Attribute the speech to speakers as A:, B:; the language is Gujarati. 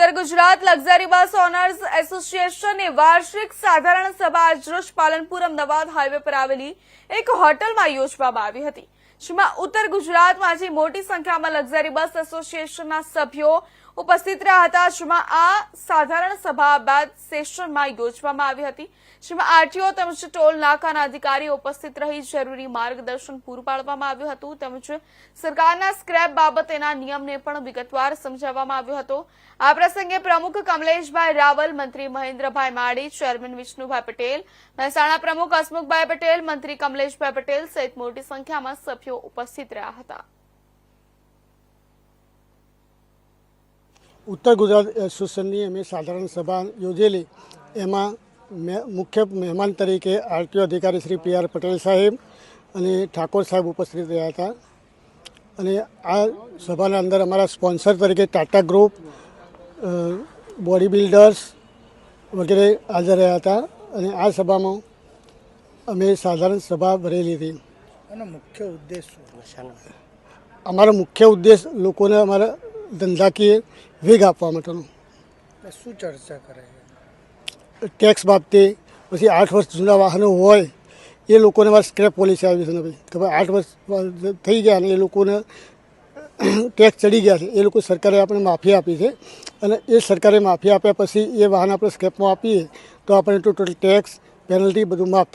A: ઉત્તર ગુજરાત લક્ઝરી બસ ઓનર્સ એસોસિએશનની વાર્ષિક સાધારણ સભા આજરોજ પાલનપુર અમદાવાદ હાઈવે પર આવેલી એક હોટલમાં યોજવામાં આવી હતી. જેમાં ઉત્તર ગુજરાતમાંથી મોટી સંખ્યામાં લક્ઝરી બસ એસોસિએશનના સભ્યો ઉપસ્થિત રહ્યા હતા. જેમાં આ સાધારણ સભા બાદ સેશનમાં યોજવામાં આવી હતી. જેમાં આરટીઓ તેમજ ટોલ નાકાના અધિકારીઓ ઉપસ્થિત રહી જરૂરી માર્ગદર્શન પૂરું પાડવામાં આવ્યું હતું. તેમજ સરકારના સ્ક્રેપ બાબતેના નિયમને પણ વિગતવાર સમજાવવામાં આવ્યો હતો. આ પ્રસંગે પ્રમુખ કમલેશભાઈ રાવલ, મંત્રી મહેન્દ્રભાઈ માળી, ચેરમેન વિષ્ણુભાઈ પટેલ, મહેસાણા પ્રમુખ હસમુખભાઈ પટેલ, મંત્રી કમલેશભાઈ પટેલ સહિત મોટી સંખ્યામાં સભ્યો ઉપસ્થિત રહ્યા હતા.
B: ઉત્તર ગુજરાત એસોસિએશનની અમે સાધારણ સભા યોજેલી. એમાં મે- મુખ્ય મહેમાન તરીકે આરટીઓ અધિકારી શ્રી પી આર પટેલ સાહેબ અને ઠાકોર સાહેબ ઉપસ્થિત રહ્યા હતા. અને આ સભાના અંદર અમારા સ્પોન્સર તરીકે ટાટા ગ્રુપ બોડી બિલ્ડર્સ વગેરે હાજર રહ્યા હતા અને આ સભામાં અમે સાધારણ સભા ભરેલી હતી.
C: મુખ્ય ઉદ્દેશ
B: અમારો મુખ્ય ઉદ્દેશ લોકોને અમારા ધંધાકીય વેગ આપવા માટેનો.
C: શું ચર્ચા કરે
B: ટેક્સ બાબતે પછી આઠ વર્ષ જૂના વાહનો હોય એ લોકોને મારે સ્ક્રેપ પોલિસી આવી છે ને ભાઈ. કે ભાઈ આઠ વર્ષ થઈ ગયા અને એ લોકોને ટેક્સ ચડી ગયા છે. એ લોકો સરકારે આપણે માફી આપી છે. અને એ સરકારે માફી આપ્યા પછી એ વાહન આપણે સ્ક્રેપમાં આપીએ તો આપણે ટોટલ ટેક્સ પેનલ્ટી બધું માફ